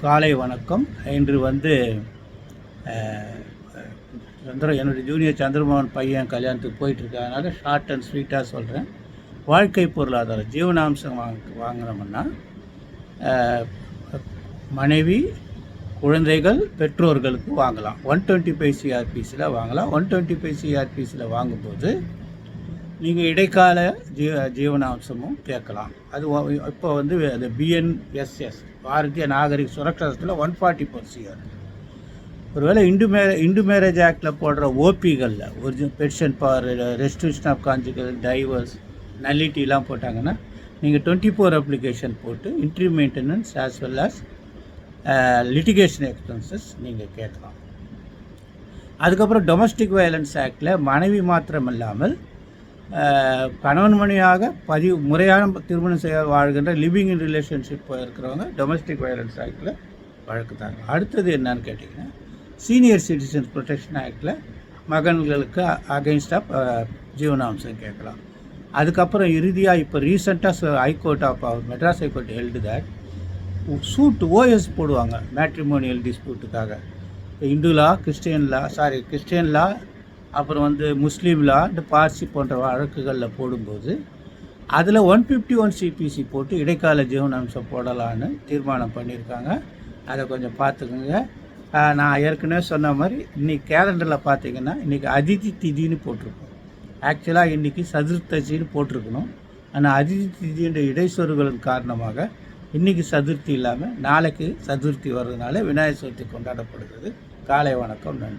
காலை வணக்கம். இன்று வந்து சந்திர என்னுடைய ஜூனியர் சந்திரமோகன் பையன் கல்யாணத்துக்கு போயிட்டுருக்கு அதனால் ஷார்ட் அண்ட் ஸ்வீட்டாக சொல்கிறேன் வாழ்க்கை பொருளாதாரம் ஜீவனாம்சம் வாங்க வாங்கினோம்னா மனைவி குழந்தைகள் பெற்றோர்களுக்கு வாங்கலாம். ஒன் டுவெண்ட்டி ஃபைவ் சிஆர்பிஸில் வாங்கலாம். ஒன் டுவெண்ட்டி ஃபைவ் சிஆர்பிஸில் வாங்கும்போது நீங்கள் இடைக்கால ஜீவ ஜீவனாம்சமும் கேட்கலாம். அது இப்போ வந்து அது பிஎன்எஸ்எஸ் பாரதிய நாகரிக சுரக்ஷத்தில் ஒன் ஃபார்ட்டி ஃபோர் ஒருவேளை இண்டு மே இண்டு மேரேஜ் ஆக்டில் போடுற ஓபிகளில் original petition for restriction of conjugal divorce நல்லிட்டிலாம் போட்டாங்கன்னா நீங்கள் டுவெண்ட்டி ஃபோர் அப்ளிகேஷன் போட்டு interim maintenance as well as litigation expenses நீங்கள் கேட்கலாம். அதுக்கப்புறம் டொமஸ்டிக் வயலன்ஸ் ஆக்டில் மனைவி மாத்திரம் இல்லாமல் கணவன் மனைவியாக பதிவு முறையான திருமணம் செய்ய வாழ்கின்ற லிவிங் இன் ரிலேஷன்ஷிப் இருக்கிறவங்க டொமஸ்டிக் வயலன்ஸ் ஆக்டில் வழக்கு தாங்க அடுத்தது என்னன்னு கேட்டிங்கன்னா சீனியர் சிட்டிசன்ஸ் ப்ரொடெக்ஷன் ஆக்டில் மகன்களுக்கு அகெயின்ஸ்டாக ஜீவனாம்சம் கேட்கலாம். அதுக்கப்புறம் இறுதியாக இப்போ ரீசெண்டாக high court of Madras high court held that suit O S போடுவாங்க matrimonial டிஸ்பியூட்டுக்காக Hindu law Christian law sorry Christian law அப்புறம் வந்து முஸ்லீம் லா இந்த பார்சி போன்ற வழக்குகளில் போடும்போது அதில் ஒன் ஃபிஃப்டி ஒன் சிபிசி போட்டு இடைக்கால ஜீவனாம்சம் போடலான்னு தீர்மானம் பண்ணியிருக்காங்க. அதை கொஞ்சம் பார்த்துக்கோங்க. நான் ஏற்கனவே சொன்ன மாதிரி இன்னைக்கு கேலண்டரில் பார்த்தீங்கன்னா இன்றைக்கி அதிதி திதின்னு போட்டிருக்கோம். ஆக்சுவலாக இன்றைக்கி சதுர்த்தசின்னு போட்டிருக்கணும். ஆனால் அதிதி திதின்ற இடைச்சொருகளின் காரணமாக இன்றைக்கி சதுர்த்தி இல்லாமல் நாளைக்கு சதுர்த்தி வர்றதுனால விநாயகர் சதுர்த்தி கொண்டாடப்படுகிறது. காலை வணக்கம் நன்றி.